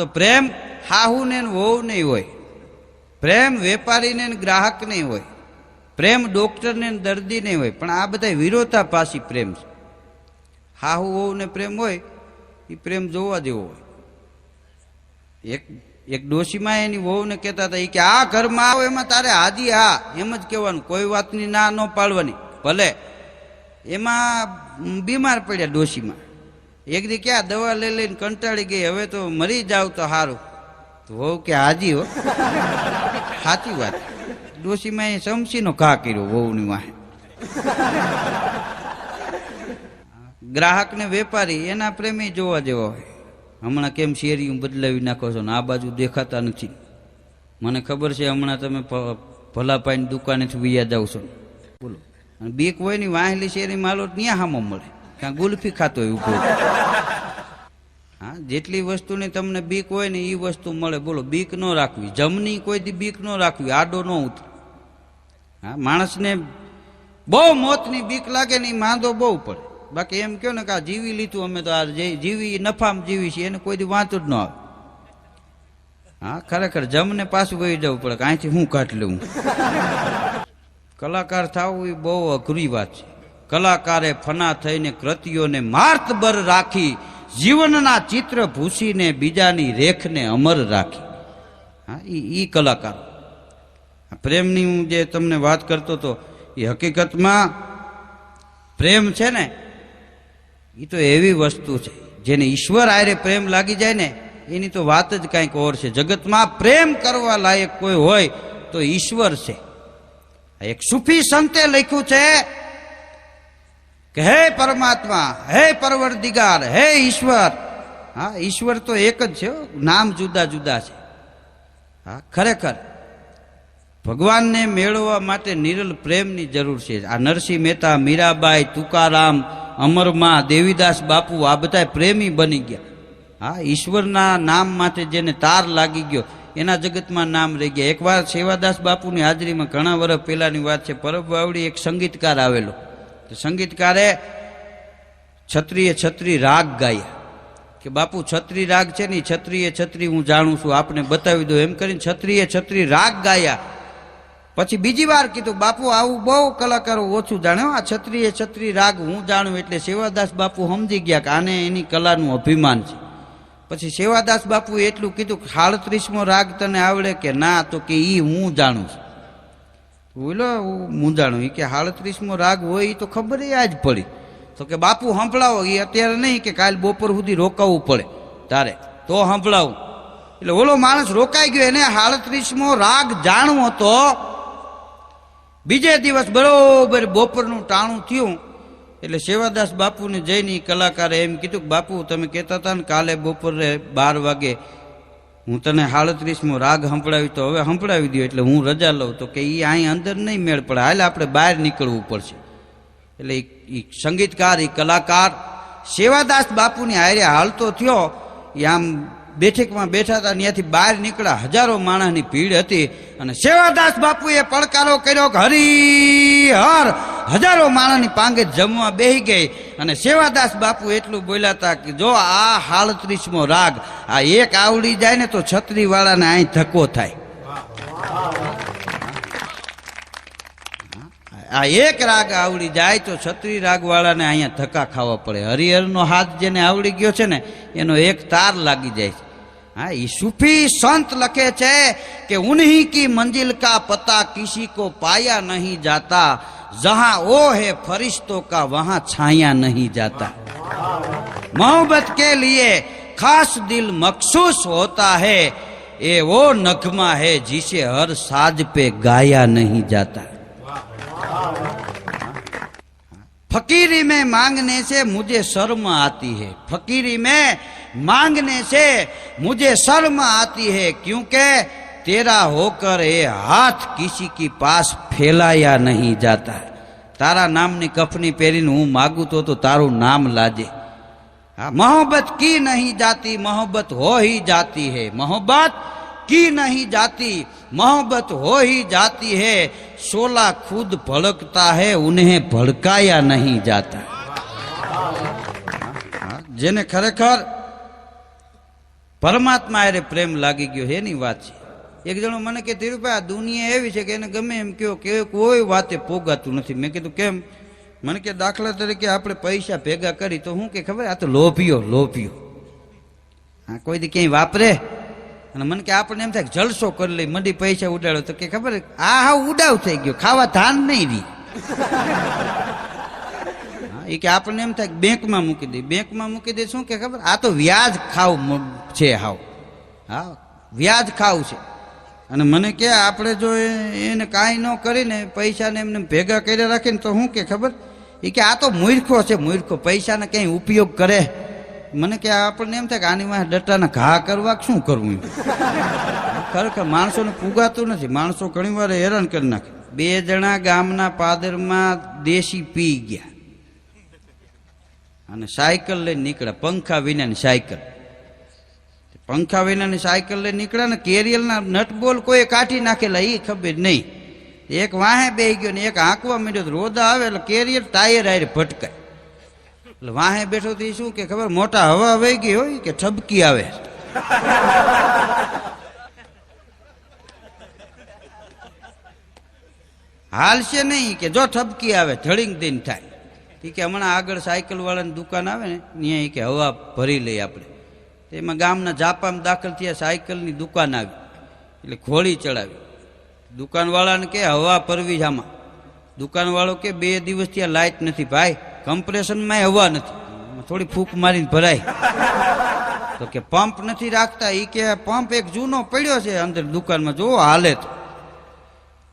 તો પ્રેમ હાહુને વહુ નહીં હોય. પ્રેમ વેપારીને ગ્રાહક નહીં હોય. પ્રેમ ડોક્ટરને દર્દી નહીં હોય. પણ આ બધા વિરોધાભાસી પ્રેમ છે. હાહુ વહુને પ્રેમ હોય એ પ્રેમ જોવા જેવો હોય. એક એક ડોશીમાં એની વહુને કહેતા હતા એ કે, આ ઘરમાં આવો, એમાં તારે હાજી હા. એમ જ કહેવાનું, કોઈ વાતની ના ન પાડવાની. ભલે, એમાં બીમાર પડ્યા ડોશીમાં. એક દી ક્યાં દવા લઈ લઈને કંટાળી ગઈ, હવે તો મરી જાવ તો સારું વહુ કે હાજી હો. સાચી વાત. ડોશીમાં એ સમસીનો ઘા કર્યો વહુની વાહે. ગ્રાહક ને વેપારી એના પ્રેમી જોવા જેવા હોય. હમણાં કેમ શેરીયું બદલાવી નાખો છો ને? આ બાજુ દેખાતા નથી. મને ખબર છે હમણાં તમે ભલાપાઈની દુકાનેથી વૈયા જાવ છો. બોલો. અને બીક હોયની વાહેલી શેરી માલો ત્યાં હામો મળે. કાં ગુલ્ફી ખાતો હોય ઊભો હા, જેટલી વસ્તુની તમને બીક હોય ને એ વસ્તુ મળે. બોલો, બીક ન રાખવી. જમની કોઈ દી બીક ન રાખવી. આડો ન ઉતરે. હા, માણસને બહુ મોતની બીક લાગે ને એ માંદો બહુ પડે. બાકી એમ કહો ને કે આ જીવી લીધું અમે તો આ જીવી નફામાં જીવી છીએ, એને કોઈ દી વાંચો જ ન આવે. હા, ખરેખર જમને પાછું વહી જવું પડે કે અહીંથી હું કાઢ લઉં. કલાકાર થવું એ બહુ અઘરી વાત છે. કલાકારે ફના થઈને કૃતિઓને માર્તબર રાખી જીવનના ચિત્ર ભૂસીને બીજાની રેખને અમર રાખી. હા એ કલાકાર. પ્રેમની હું જે તમને વાત કરતો હતો એ હકીકતમાં પ્રેમ છે ને એ તો એવી વસ્તુ છે, જેને ઈશ્વર આરે પ્રેમ લાગી જાય ને, એની તો વાત જ કાંઈક ઓર છે. જગતમાં પ્રેમ કરવા લાયક કોઈ હોય તો ઈશ્વર છે. એક સુફી સંતે લખ્યું છે કે હે પરમાત્મા, હે પરવરદિગાર, હે ઈશ્વર. હા, ઈશ્વર તો એક જ છે નામ જુદા જુદા છે. હા, ખરેખર. ભગવાનને મેળવવા માટે નિરલ પ્રેમની જરૂર છે. આ નરસિંહ મહેતા, મીરાબાઈ, તુકારામ, અમરમાં, દેવીદાસ બાપુ, આ બધા પ્રેમી બની ગયા. હા, ઈશ્વરના નામ માટે જેને તાર લાગી ગયો, એના જગતમાં નામ રહી ગયા. એકવાર સેવાદાસ બાપુની હાજરીમાં ઘણા વર્ષ પહેલાની વાત છે. પરબ વાવડી એક સંગીતકાર આવેલો. તો સંગીતકારે છત્રીએ છત્રી રાગ ગાયા કે બાપુ છત્રી રાગ છે ને છત્રીએ છત્રી હું જાણું છું, આપને બતાવી દો એમ કરીને છત્રીએ છત્રી રાગ ગાયા. પછી બીજી વાર કીધું, બાપુ, આવું બહુ કલાકારો ઓછું જાણે. આ છત્રીએ છત્રી રાગ હું જાણું એટલે સેવાદાસ બાપુ સમજી ગયા કે આને એની કલાનું અભિમાન છે. પછી સેવાદાસ બાપુએ એટલું કીધું કે સાડત્રીસમો રાગ તને આવડે કે ના? તો કે એ હું જાણું છું. બોલો જાણું કે સાડત્રીસમો રાગ હોય એ તો ખબર એ આજ પડી. તો કે બાપુ સંભળાવો એ અત્યારે નહીં કે કાલ બપોર સુધી રોકાવું પડે. તારે, તો સંભળાવું એટલે ઓલો માણસ રોકાઈ ગયો, એને સાડત્રીસમો રાગ જાણવો તો બીજે દિવસ બરોબર બપોરનું ટાણું થયું. એટલે સેવાદાસ બાપુને જઈને કલાકારે એમ કીધું કે, બાપુ, તમે કહેતા હતા ને કાલે બપોરે બાર વાગે હું તને સાડત્રીસમો રાગ સંભળાવી તો હવે સંભળાવી દઉં એટલે હું રજા લઉં. તો કે એ અહીં અંદર નહીં મેળ પડે. હાલ આપણે બહાર નીકળવું પડશે. એટલે ઈ સંગીતકાર એ કલાકાર, સેવાદાસ બાપુની હારે હાલતો થયો. એ આમ બેઠકમાં બેઠા હતા ત્યાંથી બહાર નીકળ્યા. હજારો માણસની ભીડ હતી અને સેવાદાસ બાપુએ પડકારો કર્યો કે હરિહર! હજારો માણસની પાંગે જમવા બેહી ગઈ. અને સેવાદાસ બાપુ એટલું બોલ્યા કે જો આ હાડત્રીસમો રાગ આ એક આવડી જાય ને તો છત્રી વાળાને અહીં ધક્કો થાય. આ એક રાગ આવડી જાય તો છત્રી રાગ વાળાને અહીંયા ધક્કા ખાવા પડે. હરિહરનો હાથ જેને આવડી ગયો છે ને, એનો એક તાર લાગી જાય છે. हाँ ये सूफी संत लखे छे कि उन्हीं की मंजिल का पता किसी को पाया नहीं जाता जहां वो है फरिश्तों का वहां छाया नहीं जाता मोहब्बत के लिए खास दिल मखसूस होता है ये वो नगमा है जिसे हर साज पे गाया नहीं जाता फकीरी में मांगने से मुझे शर्म आती है फकीरी में मांगने से मुझे शर्म आती है क्योंकि तेरा होकर ये हाथ किसी की पास फैलाया नहीं जाता તારા નામની કફની પહેરીને હું માગું તો તો તારું નામ લાજે हाँ मोहब्बत की नहीं जाती मोहब्बत हो ही जाती है मोहब्बत की नहीं जाती मोहब्बत हो ही जाती है शोला खुद भड़कता है उन्हें भड़काया नहीं जाता हाँ, જેને ખરેખર પરમાત્મા અરે પ્રેમ લાગી ગયો એની વાત છે એક જણો મને કે ધીરુભાઈ આ દુનિયા એવી છે કે એને ગમે એમ કયો કે કોઈ વાતે પોગાતું નથી મેં કીધું કેમ મને કે દાખલા તરીકે આપણે પૈસા ભેગા કરી તો હું કે ખબર આ તો લોભિયો લોભિયો હા કોઈ દી ક્યાંય વાપરે અને મને કે આપણને એમ થાય જલસો કરી લઈ મંડી પૈસા ઉડાડો. તો કે ખબર આ હા ઉડાવ થઈ ગયો. ખાવા ધાન નહીં હા, એ કે આપણને એમ થાય બેંકમાં મૂકી દે. બેંકમાં મૂકી દે શું કે ખબર? આ તો વ્યાજ ખાવ છે હાવ. હા વ્યાજ ખાવ છે. અને મને કે આપણે જો એને કાંઈ ન કરીને પૈસાને એમને ભેગા કરી રાખીને તો શું કે ખબર? એ કે આ તો મૂર્ખો છે મૂર્ખો. પૈસાને ક્યાંય ઉપયોગ કરે? મને કે આપણને એમ થાય કે આની માં ડટાના ઘા કરવા શું કરવું. ખરેખર માણસોને પુગાતું નથી. માણસો ઘણી વાર હેરાન કરી નાખે. બે જણા ગામના પાદરમાં દેશી પી ગયા. અને સાયકલ લઈને નીકળ્યા. પંખા વિનાની સાયકલ. પંખા વિનાની સાયકલ લઈને નીકળ્યા ને કેરિયલના નટબોલ કોઈ કાઢી નાખેલા એ ખબર નહીં. એક વાહે બે ગયો ને એક આંકવા માંડ્યો રોદા આવે એટલે કેરિયર ટાયર આયરે ભટકાય. એટલે વાહે બેઠો તો શું કે ખબર, મોટા હવા વહી ગઈ હોય કે ઠબકી આવે. હાલશે નહીં કે જો ઠબકી આવે ધડીંગ દિન થાય. ઠીક કે હમણાં આગળ સાયકલ વાળાની દુકાન આવે ને ત્યાં કે હવા ભરી લઈએ આપણે. તેમાં ગામના જાપામાં દાખલ થયા, સાયકલની દુકાન આવી. એટલે ઘોડી ચડાવી. દુકાનવાળાને કે હવા ભરવી જ આમાં. દુકાનવાળો કે બે દિવસ ત્યાં લાઇટ નથી, ભાઈ કમ્પ્રેશનમાં હવા નથી. થોડી ફૂંક મારીને ભરાય. તો કે પંપ નથી રાખતા એ કે પંપ એક જૂનો પડ્યો છે અંદર દુકાનમાં. જોવો હાલે તો.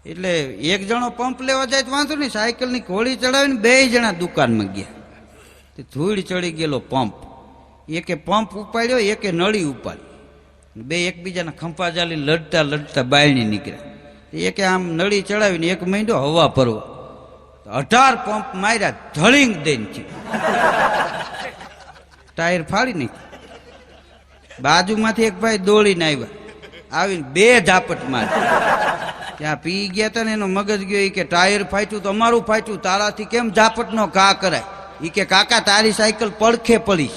એટલે એક જણો પંપ લેવા જાય તો વાંધો નહીં, સાયકલની ઘોડી ચડાવીને બે જણા દુકાનમાં ગયા. ધૂળ ચડી ગયેલો પંપ. એકે પંપ ઉપાડ્યો, એકે નળી ઉપાડી. બે એકબીજાના ખંભા જાલી લડતા લડતા બાયણી નીકળ્યા. એકે આમ નળી ચડાવીને એક મહિનો હવા ભરવા. અઢાર પંપ માર્યા, ધળીંગ દેનથી. ટાયર ફાડી નાખ્યું. બાજુમાંથી એક ભાઈ દોડીને આવ્યા. આવીને બે ઝાપટ મારી. ત્યાં પી ગયા હતા ને એનો મગજ ગયો એ કે ટાયર ફાટ્યું તો અમારું ફાટ્યું, તારાથી કેમ ઝાપટ નો ઘા કરાય? એ કે કાકા, તારી સાયકલ પડખે પડી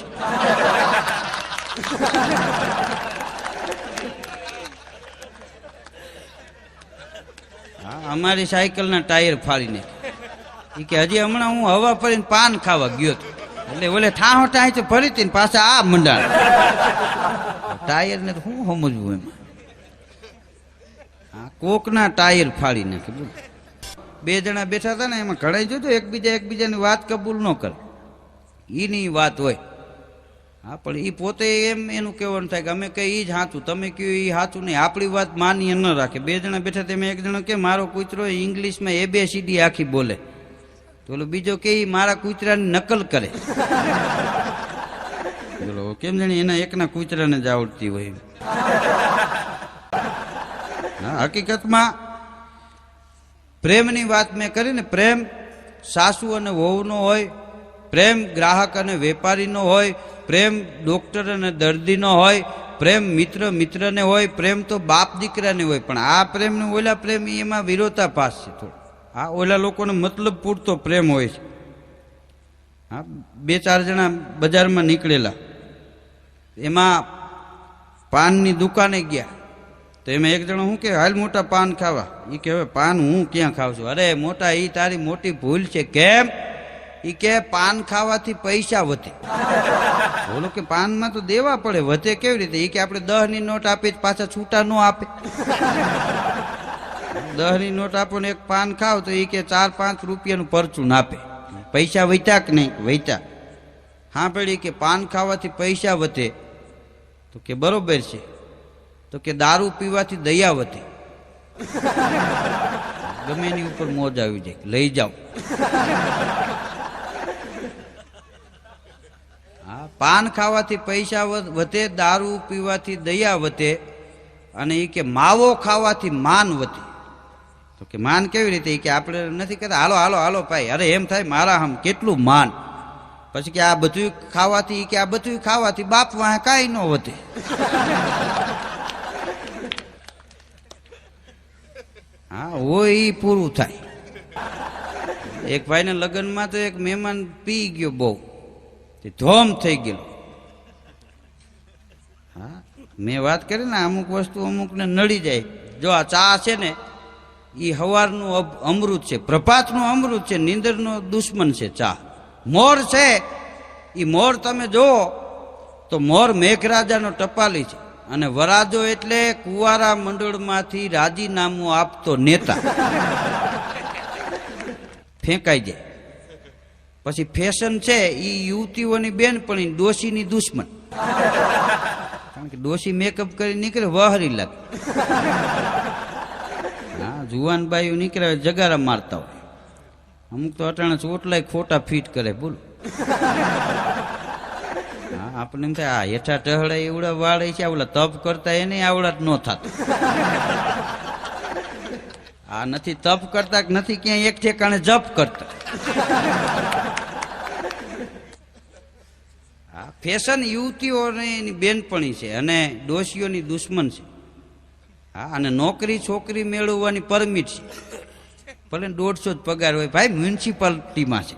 અમારી સાયકલના ટાયર ફાડી નાખ્યા. ઈ કે હજી હમણાં હું હવા ફરીને પાન ખાવા ગયો હતો એટલે ઓલે ઠાહો ઠાહી તો ફરી હતી પાછા આ મંડાણ. ટાયરને તો શું સમજવું એમાં? હા કોકના ટાયર ફાડી નાખે બોલ. બે જણા બેઠા હતા ને એમાં ઘણા જોતો એકબીજા એકબીજાની વાત કબૂલ ન કરે. એની વાત હોય. હા, પણ એ પોતે એમ એનું કહેવાનું થાય કે અમે કઈ એ જ સાચું તમે કહ્યું એ સાચું નહીં. આપણી વાત માનીએ ન રાખે. બે જણા બેઠા તમે એક જણા કે, મારો કૂતરો ઇંગ્લિશમાં એ બે સીડી આખી બોલે. તો ઓલો બીજો કે મારા કૂતરાની નકલ કરે. બોલો કેમ જાણે એના એકના કૂતરાને જ આવડતી હોય હકીકતમાં પ્રેમની વાત મેં કરી ને પ્રેમ સાસુ અને વહુનો હોય પ્રેમ ગ્રાહક અને વેપારીનો હોય પ્રેમ ડોક્ટર અને દર્દીનો હોય પ્રેમ મિત્ર મિત્રને હોય પ્રેમ તો બાપ દીકરાને હોય પણ આ પ્રેમનું ઓલા પ્રેમ એમાં વિરોધાભાસ છે થોડો આ ઓલા લોકોને મતલબ પૂરતો પ્રેમ હોય છે. હા, બે ચાર જણા બજારમાં નીકળેલા. એમાં પાનની દુકાને ગયા. તો એમાં એક જણો શું કે, હાલ મોટા પાન ખાવા. એ કે, હવે પાન હું ક્યાં ખાવ છું? અરે, મોટા એ તારી મોટી ભૂલ છે. કેમ? એ કે, પાન ખાવાથી પૈસા વધે. બોલો કે, પાનમાં તો દેવા પડે, વધે કેવી રીતે? એ કે, આપણે દહની નોટ આપી પાછા છૂટા ન આપે. દહની નોટ આપો ને એક પાન ખાવ તો એ કે ચાર પાંચ રૂપિયાનું પરચું આપે પૈસા વૈતા કે નહીં? વૈતા હા પડી કે પાન ખાવાથી પૈસા વધે. તો કે બરોબર છે. તો કે દારૂ પીવાથી દયા વધે. ગમે એની ઉપર મોજ આવી જાય. લઈ જાઓ. હા, પાન ખાવાથી પૈસા વધે દારૂ પીવાથી દયા વધે અને એ કે માવો ખાવાથી માન વધે. તો કે માન કેવી રીતે? કે આપણે નથી કહેતા, હાલો હાલો હાલો ભાઈ. અરે એમ થાય, મારા આમ કેટલું માન. પછી કે આ બધું ખાવાથી કે આ બધું ખાવાથી બાપ વાહે કાંઈ ન વધે. હા, હોય એ પૂરું થાય. એક ભાઈને લગ્નમાં તો એક મહેમાન પી ગયો બહુ. ધોમ થઈ ગયેલો. હા, મેં વાત કરી ને, અમુક વસ્તુ અમુકને નડી જાય. જો આ ચા છે ને એ હવારનું અમૃત છે, પ્રભાતનું અમૃત છે, નીંદરનો દુશ્મન છે, ચા. મોર છે એ મોર તમે જુઓ, તો મોર મેઘરાજાનો ટપાલી છે. અને વરાજો એટલે કુવારા મંડળમાંથી રાજીનામું આપતો નેતા. ફેંકાઈ જાય. પછી ફેશન છે એ યુવતીઓની બેનપણી, ડોશીની દુશ્મન. કારણ કે ડોશી મેકઅપ કરી નીકળે, વહરી લાગે. જુવાન બાઈઓ નીકળે, જગારા મારતા હોય. અમુક તો અટાણે ચોટલાય ખોટા ફીટ કરે, બોલો. હા, આપણને એમ થાય, આ હેઠા ટહળે એવડા વાળે છે આવડા તપ કરતા એને આવડા જ ન થતો. આ નથી તપ કરતા કે નથી ક્યાંય એક ઠેકાણે જપ કરતા. આ ફેશન યુવતીઓની બેનપણી છે અને ડોશીઓની દુશ્મન છે. હા, અને નોકરી છોકરી મેળવવાની પરમિટ છે. ભલે દોઢસો જ પગાર હોય, ભાઈ મ્યુનિસિપાલિટીમાં છે.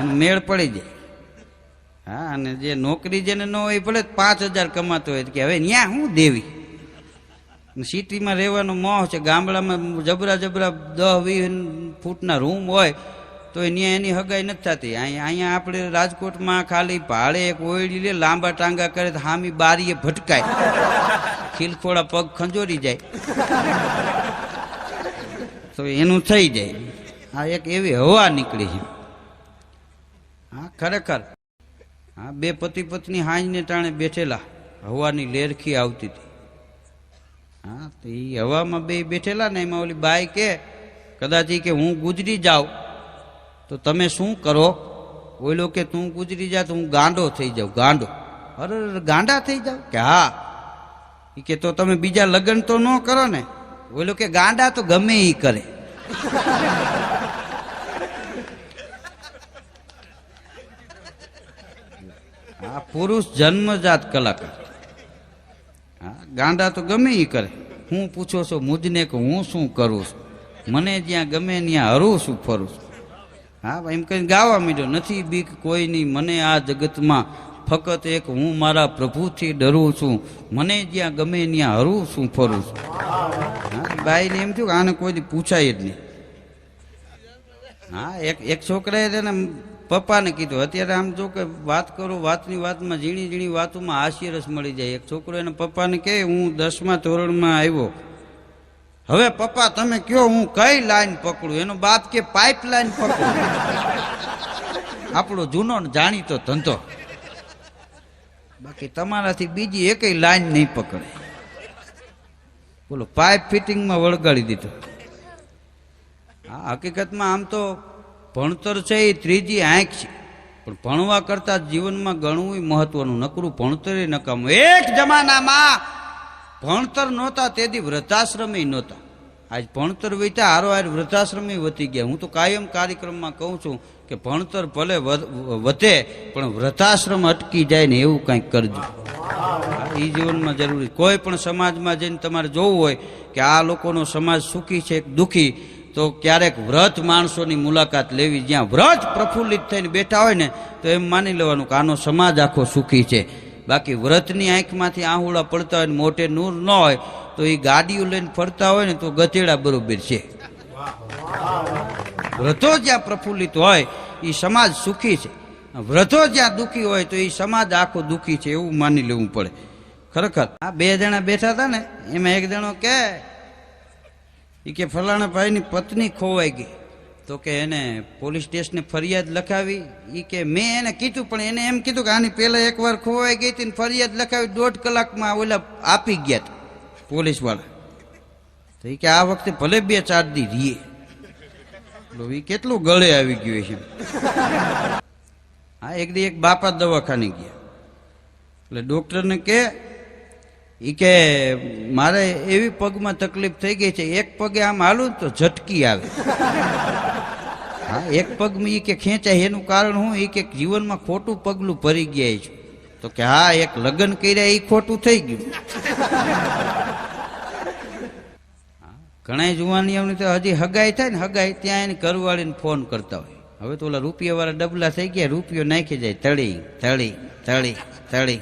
એનો મેળ પડી જાય. હા, અને જે નોકરી જેને ન હોય, ભલે પાંચ હજાર કમાતો હોય, કે હવે ન્યા હું દેવી? સિટીમાં રહેવાનો મોહ છે, ગામડામાં જબરા જબરા દહ વીસ ફૂટના રૂમ હોય તો અહીંયા એની હગાઈ નથી થતી. અહીંયા અહીંયા આપણે રાજકોટમાં ખાલી ભાડે એક ઓયડી લે લાંબા ટાંગા કરે તો હામી બારીએ ભટકાય. ખીલખોડા પગ ખંજોરી જાય. તો એનું થઈ જાય. આ એક એવી હવા નીકળી છે. હા ખરેખર. હા બે પતિ પત્ની હાંજને ટાણે બેઠેલા. હવાની લેરખી આવતી હતી. હા તો એ હવામાં બે બેઠેલા ને એમાં ઓલી બાઈ કે કદાચ કે હું ગુજરી જાઉં. તો તમે શું કરો? ઓલો કે તું ગુજરી જા તો હું ગાંડો થઈ જાઉં, ગાંડો. અરે ગાંડા થઈ જાઉં? કે હા. એ કે તો તમે બીજા લગ્ન તો ન કરો ને. ઓલો કે ગાંડા તો ગમે એ કરે. આ પુરુષ જન્મજાત કલાકાર. હા, ગાંડા તો ગમે એ કરે. હું પૂછો છો મુજને કે હું શું કરું છું? મને જ્યાં ગમે ત્યાં હરું છું, ફરું છું. હા, એમ કહીને ગાવા માંડ્યો. નથી બીક કોઈની, મને આ જગતમાં ફક્ત એક હું મારા પ્રભુથી ડરું છું. મને જ્યાં ગમે ત્યાં હરું છું, ફરું છું. બાઈને એમ થયું કે આને કોઈ પૂછાય જ નહીં. હા, એક એક છોકરાએ તેને પપ્પાને કીધું, અત્યારે આમ જો કે વાત કરું, વાતની વાતમાં ઝીણી ઝીણી વાતોમાં હાસ્યરસ મળી જાય. એક છોકરો એના પપ્પાને કહે, હું દસમા ધોરણમાં આવ્યો. હવે પપ્પા, તમે કયો, હું કઈ લાઈન પકડું? એનો બાપ કે પાઇપ લાઈન પકડું? આપણો જૂનો જાણીતો ધંધો. બાકી તમારાથી બીજી એકેય લાઈન નહીં પકડે. બોલો પાઇપ ફિટિંગમાં વળગાડી દીધો. હા હકીકતમાં આમ તો ભણતર છે એ ત્રીજી આંખ છે. પણ ભણવા કરતા જીવનમાં ગણવું મહત્વનું. નકરું ભણતર નકામું. એક જમાનામાં ભણતર નહોતા તેથી વૃદ્ધાશ્રમે નહોતા. આજ ભણતર વીતા હારો હાર વૃદ્ધાશ્રમે વધી ગયા. હું તો કાયમ કાર્યક્રમમાં કહું છું કે ભણતર ભલે વધ- પણ વૃદ્ધાશ્રમ અટકી જાય ને એવું કંઈક કરજો. એ જીવનમાં જરૂરી. કોઈ પણ સમાજમાં જઈને તમારે જોવું હોય કે આ લોકોનો સમાજ સુખી છે, દુખી, તો ક્યારેક વ્રત માણસોની મુલાકાત લેવી. જ્યાં વ્રત પ્રફુલ્લિત થઈને બેઠા હોય ને, તો એમ માની લેવાનું કે આનો સમાજ આખો સુખી છે. બાકી વ્રતની આંખમાંથી આહુડા પડતા હોય ને મોટે નૂર ન હોય, તો એ ગાડીઓ લઈને ફરતા હોય ને તો ગધેડા બરોબર છે. વ્રતો જ્યાં પ્રફુલ્લિત હોય એ સમાજ સુખી છે. વ્રતો જ્યાં દુખી હોય, તો એ સમાજ આખો દુઃખી છે એવું માની લેવું પડે. ખરેખર. આ બે જણા બેઠા હતા ને, એમાં એક જણો કે કે ફલાણા ભાઈની પત્ની ખોવાઈ ગઈ. તો કે એને પોલીસ સ્ટેશને ફરિયાદ લખાવી. એ કે મેં એને કીધું, પણ એને એમ કીધું કે આની પહેલાં એકવાર ખોવાઈ ગઈ હતી ને ફરિયાદ લખાવી દોઢ કલાકમાં ઓલા આપી ગયા હતા પોલીસવાળા. તો એ કે આ વખતે ભલે બે ચાર દી રીએ. એટલે એ કેટલું ગળે આવી ગયું છે હા, એક દી એક બાપા દવાખાને ગયા. એટલે ડૉક્ટરને કે એ કે મારે એવી પગમાં તકલીફ થઈ ગઈ છે, એક પગે આમ હાલું તો ઝટકી આવે. હા, એક પગમાં એ કે ખેંચાય, એનું કારણ હું એ કે જીવનમાં ખોટું પગલું ભરી ગયા છું. તો કે હા, એક લગ્ન કર્યા એ ખોટું થઈ ગયું. ઘણા જુવાની એમની તો હજી હગાઈ થાય ને, હગાઈ ત્યાં એને ઘરવાળીને ફોન કરતા હોય. હવે તો ઓલા રૂપિયા વાળા ડબલા થઈ ગયા, રૂપિયો નાખી જાય, તળી તળી તળી તળી.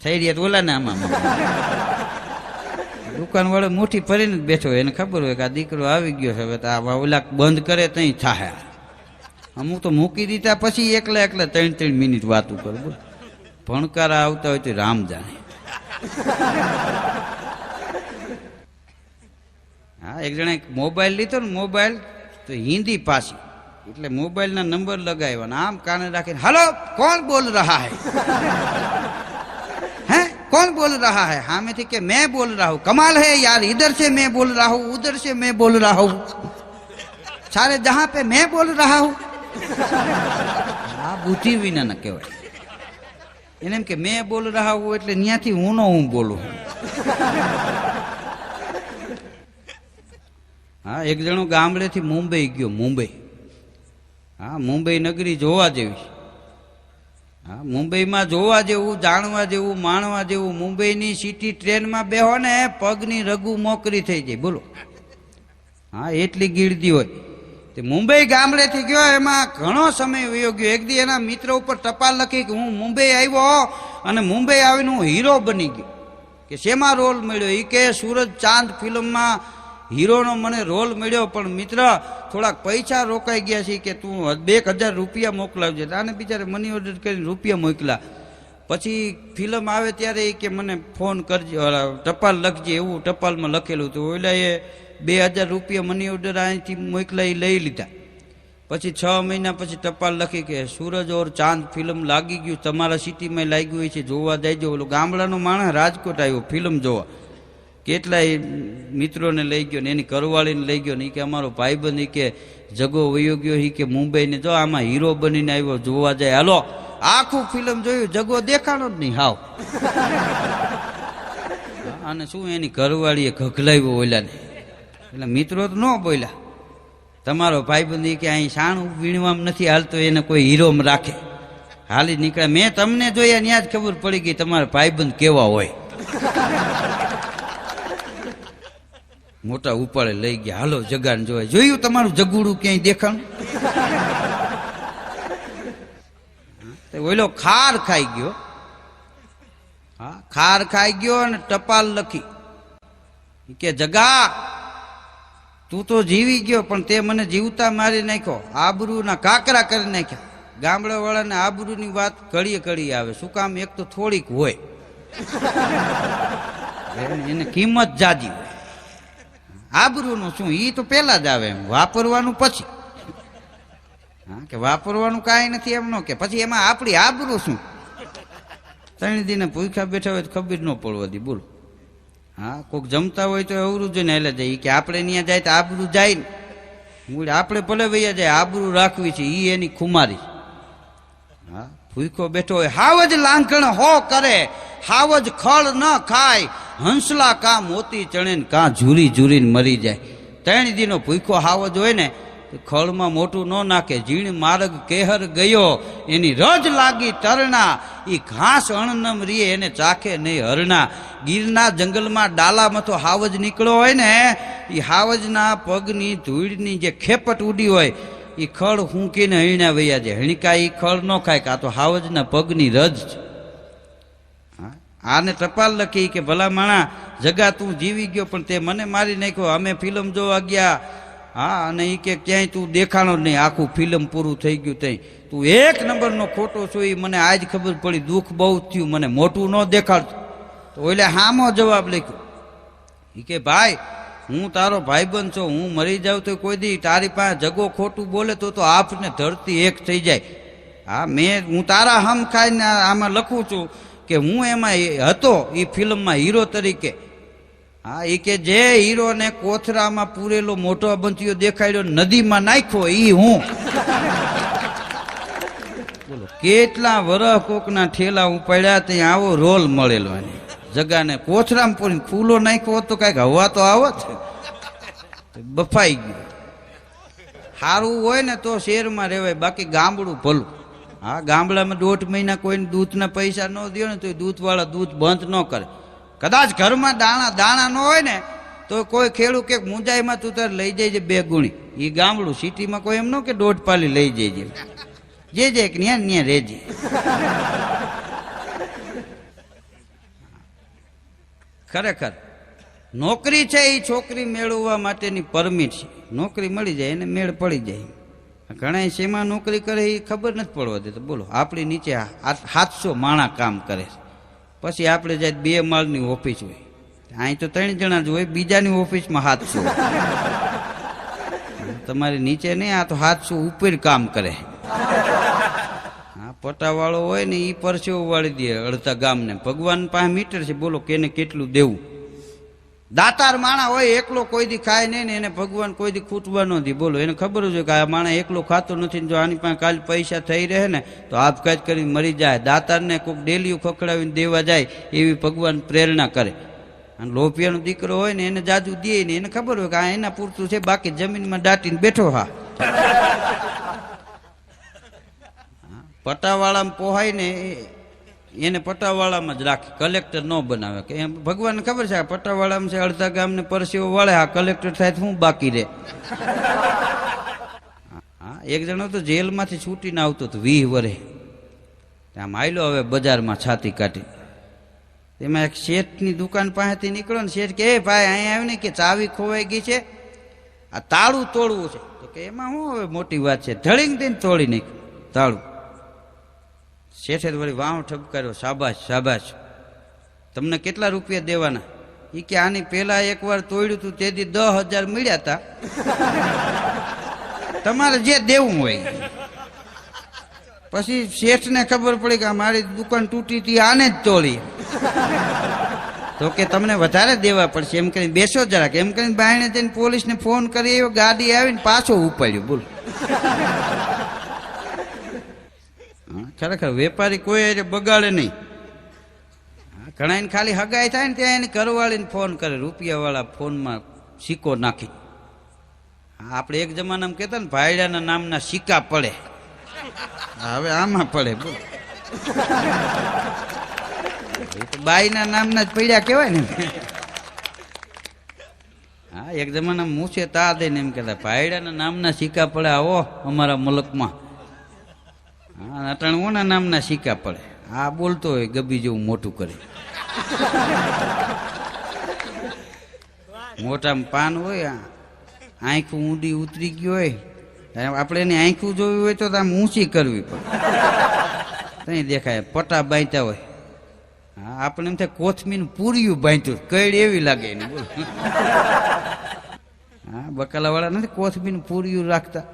થઈ રહ્યા તો ઓલા ને આમાં. દુકાન વાળો મુઠ્ઠી ફરીને જ બેઠો એને ખબર હોય કે આ દીકરો આવી ગયો છે. હવે તો આ ઓલા બંધ કરે તઈ થાય અમુક તો મૂકી દીધા પછી એકલા એકલા ત્રણ ત્રણ મિનિટ વાતું કરું ભણકારા આવતા હોય તો રામ જાણે. હા, એક જણા મોબાઈલ લીધો ને મોબાઈલ તો હિન્દી પાછી. એટલે મોબાઈલના નંબર લગાવ્યા આમ કાને રાખીને, હલો, કોણ બોલ રહા હૈ? कौन बोल रहा है हाँ में थी कि मैं बोल रहा हूँ कमाल है यार इधर से मैं बोल रहा हूँ उधर से मैं बोल रहा हूँ सारे जहां पे मैं बोल रहा हूँ આ બુદ્ધિ વિના ન કહેવાય એને એમ કે મેં બોલ રહા હું એટલે ત્યાંથી હું નો હું બોલું હા એક જણો ગામડેથી મુંબઈ ગયો મુંબઈ હા મુંબઈ નગરી જોવા જેવી છે હા, મુંબઈમાં જોવા જેવું, જાણવા જેવું, માણવા જેવું, મુંબઈની સિટી ટ્રેનમાં બેહો ને, પગની રગુ મોકરી થઈ જાય. બોલો. હા, એટલી ગીર્દી હોય. તે મુંબઈ ગામડેથી ગયો, એમાં ઘણો સમય વયો ગયો. એક દી એના મિત્ર ઉપર ટપાલ લખી કે હું મુંબઈ આવ્યો અને મુંબઈ આવીને હું હીરો બની ગયો. કે શેમાં રોલ મળ્યો? એ કે સૂરજ ચાંદ ફિલ્મમાં હીરોનો મને રોલ મળ્યો, પણ મિત્ર, થોડાક પૈસા રોકાઈ ગયા છે કે તું બે હજાર રૂપિયા મોકલાવજે. આને બિચારે મની ઓર્ડર કરીને રૂપિયા મોકલા. પછી ફિલ્મ આવે ત્યારે એ કે મને ફોન કરજે ટપાલ લખજે, એવું ટપાલમાં લખેલું હતું. ઓલા એ બે હજાર રૂપિયા મની ઓર્ડર અહીંથી મોકલા, એ લઈ લીધા. પછી છ મહિના પછી ટપાલ લખી કે, સૂરજ ઓર ચાંદ ફિલ્મ લાગી ગયું, તમારા સિટીમાં લાગ્યું હોય છે, જોવા જાયજો. ઓલો ગામડાનો માણસ રાજકોટ આવ્યો ફિલ્મ જોવા. કેટલાય મિત્રોને લઈ ગયો ને એની કરવાળીને લઈ ગયો ને કે અમારો ભાઈબંધ કે જગો વયો ગયો ઈ કે મુંબઈને જો આમાં હીરો બનીને આવ્યો જોવા જાય. હાલો, આખું ફિલ્મ જોયું, જગો દેખાણો જ નહીં. હાવ. અને શું એની ઘરવાળીએ ઘઘલાવ્યો ઓલાને? એટલે મિત્રો તો ન બોલ્યા. તમારો ભાઈબંધ કે અહીં સાણું વીણવામાં નથી હાલતો, એને કોઈ હીરોમાં રાખે. હાલી નીકળે મેં તમને જોયા ત્યાં જ ખબર પડી ગઈ, તમારા ભાઈબંધ કેવા હોય. મોટા ઉપાડે લઈ ગયા. હાલો, જગાને જોવા જોયું તમારું જગુડું ક્યાંય દેખાણ? ઓલો ખાર ખાઈ ગયો. હા, ખાર ખાઈ ગયો અને ટપાલ લખી. કે, જગા, તું તો જીવી ગયો, પણ તે મને જીવતા મારી નાખ્યો. આબરૂના કાકરા કરી નાખ્યા. ગામડા વાળાને આબરૂની વાત કડીએ કડી આવે. શું કામ? એક તો થોડીક હોય. એને કિંમત જાજી હોય. આબરૂનું શું એ તો પહેલાં જ આવે એમ. વાપરવાનું પછી. હા, કે વાપરવાનું કાંઈ નથી એમ નો કે, પછી એમાં આપણી આબરૂ શું? ત્રણ દીને ભૂખ્યા બેઠા હોય તો ખબર ન પડવા દી બોલો. હા કોઈક જમતા હોય તો અવરું જોઈને હેલે જાય. કે આપણે ત્યાં જાય તો આબરૂ જાય ને. મૂળ આપણે ભલે વૈયા જાય આબરૂ રાખવી છે એ એની ખુમારી. હા ભૂખો બેઠો હોય, હાવ જ લાંઘણ હો કરે, હાવ જ ખળ ન ખાય હંસલા કા મોતી ચણે કા ઝૂરી ઝૂરીને મરી જાય. ત્રણ દીનો ભૂખો હાવ જ હોય ને ખળમાં મોટું ન નાખે. ઝીણ માર્ગ કેહર ગયો, એની રજ લાગી તરણા. એ ઘાસ અણનમ રીએ, એને ચાખે નહીં હરણા. ગીરના જંગલમાં ડાલામાં તો હાવજ નીકળ્યો હોય ને એ હાવજના પગની ધૂળની જે ખેપટ ઉડી હોય એ ખળ હુંકીને હણીના વૈયા છે હણીકા એ ખળ ન ખાય, કાં તો હાવજના પગની રજ છે? આને ટપાલ લખી કે, ભલા માણા, જગા તું જીવી ગયો, પણ તે મને મારી નાખ્યો. અમે ફિલ્મ જોવા ગયા. હા, અને એ કે, ક્યાંય તું દેખાણો નહીં. આખું ફિલ્મ પૂરું થઈ ગયું તઈ. તું એક નંબરનો ખોટો છો એ મને આજ ખબર પડી. દુઃખ બહુ થયું. મને મોટું ન દેખાડતું. તો ઓલે હામો જવાબ લખ્યો. એ કે, ભાઈ, હું તારો ભાઈબંધ છું. હું મરી જાઉં તો કોઈ દી તારી પાસે જગો ખોટું બોલે તો તો આપને ધરતી એક થઈ જાય. હા, મેં, હું તારા હમ ખાઈને આમાં લખું છું. કે હું એમાં હતો એ ફિલ્મમાં હીરો તરીકે. હા એ કે જે હીરોને કોથરામાં પૂરેલો મોટો બંતીઓ દેખાડ્યો, નદીમાં નાખ્યો એ હું. કેટલા વરહ કોકના ઠેલા ઉપાડ્યા, ત્યાં આવો રોલ મળેલો એને. જગાને કોથરામાં પૂરી ફૂલો નાખ્યો હોત તો કાંઈક હવા તો આવત. બફાઈ ગયું. સારું હોય ને તો શહેરમાં રહેવાય, બાકી ગામડું ભલું. હા, ગામડામાં દોઢ મહિના કોઈને દૂધના પૈસા ન દો ને તો દૂધવાળા દૂધ બંધ ન કરે. કદાચ ઘરમાં દાણા દાણા ન હોય ને તો કોઈ ખેડૂત કે મુંજાઈમાં તું તારે લઈ જઈજે બે ગુણી. એ ગામડું સિટીમાં કોઈ એમ ન કે દોઢ પાલી લઈ જઈજે જે જે કે ન્યા ન્યા રેજે. ખરેખર, નોકરી છે એ છોકરી મેળવવા માટેની પરમિટ છે. નોકરી મળી જાય એને મેળ પડી જાય. ઘણા શેમાં નોકરી કરે એ ખબર નથી પડવા દેતો. બોલો, આપણી નીચે સાતસો માણા કામ કરે પછી આપણે જાય બે માળની ઓફિસ હોય. અહીં તો ત્રણ જણા જ હોય, બીજાની ઓફિસમાં સાતસો તમારી નીચે નહીં, આ તો સાતસો ઉપર કામ કરે. હા પટાવાળો હોય ને એ પરસેવો વાળી દે અડધા ગામને. ભગવાન પાસે મીટર છે, બોલો, કેને કેટલું દેવું? દાતાર માણા હોય, એકલો કોઈ દી ખાય નહીં ને એને ભગવાન કોઈ દી ખૂટવા નથી બોલો, એને ખબર હોય કે આ માણા એકલો ખાતો નથી જો આની પાસે કાલ પૈસા થઈ રહે ને, તો આપ કાંઈ કરીને મરી જાય. દાતારને કોઈક ડેલીયું ખખડાવીને દેવા જાય, એવી ભગવાન પ્રેરણા કરે. અને લોપિયાનો દીકરો હોય ને એને જાજુ દે ને, એને ખબર હોય કે આ એના પૂરતું છે, બાકી જમીનમાં દાટીને બેઠો હા. પટાવાળામાં પોહાય ને એને પટાવાળામાં જ રાખે કલેક્ટર ન બનાવે. કે એમ ભગવાનને ખબર છે આ પટાવાળામાં છે, અડધા ગામને પરસીઓ વાળે, આ કલેક્ટર થાય શું બાકી રહે. હા, એક જણો તો જેલમાંથી છૂટીને આવતો હતો વીહ વરે આમ આયલો હવે બજારમાં છાતી કાઢી. એમાં એક શેઠની દુકાન પાસેથી નીકળ્યો ને શેઠ કે, એ ભાઈ, અહીંયા આવ્યું કે ચાવી ખોવાઈ ગઈ છે? આ તાળું તોડવું છે. તો કે, એમાં શું હવે મોટી વાત છે. ધડીંગ દઈને તોડી નાખ્યું, તાળું. શેઠે વળી વાહ ઠપકાર્યો શાબાશ શાબાશ. તમને કેટલા રૂપિયા દેવાના? એ કે આની પહેલા એકવાર તોડ્યું હતું તેથી દસ હજાર મળ્યા હતા તમારે જે દેવું હોય. પછી શેઠને ખબર પડી કે મારી દુકાન તૂટી હતી આને જ તોડી. તો કે તમને વધારે દેવા પડશે, એમ કરીને બેસો જરાક. એમ કરીને બાયણે જઈને પોલીસને ફોન કરી ગાડી આવીને પાછો ઉપાડ્યું, બોલ. ખરેખર વેપારી કોઈ બગાડે નહીં. ઘણા એને ખાલી હગાઈ થાય ને ત્યાં એની ઘરવાળીને ફોન કરે, રૂપિયાવાળા ફોનમાં સિક્કો નાખી. આપણે એક જમાનામાં કહેતા ને, ભાયડાના નામના સિક્કા પડે. હવે આમાં પડે, બોલ. બાઈના નામના જ પડ્યા કહેવાય ને. હા, એક જમાના મૂછે તા દઈને એમ કહેતા, ભાયડાના નામના સિક્કા પડે, આવો અમારા મુલકમાં. હા અટાણ ઓના નામના સિક્કા પડે. આ બોલતો હોય ગબી જેવું મોટું કરે. મોટામાં પાન હોય આંખું ઊંડી ઉતરી ગઈ હોય આપણે એની આંખું જોવી હોય તો આમ ઊંચી કરવી પડે. ત્યાં દેખાય પટા બાંધતા હોય. હા આપણે એમ થાય કોથમીર પૂર્યું બાંધ્યું કઈડ એવી લાગે એની. બોલ હા, બકાલાવાળા નથી કોથમીર પૂર્યું રાખતા?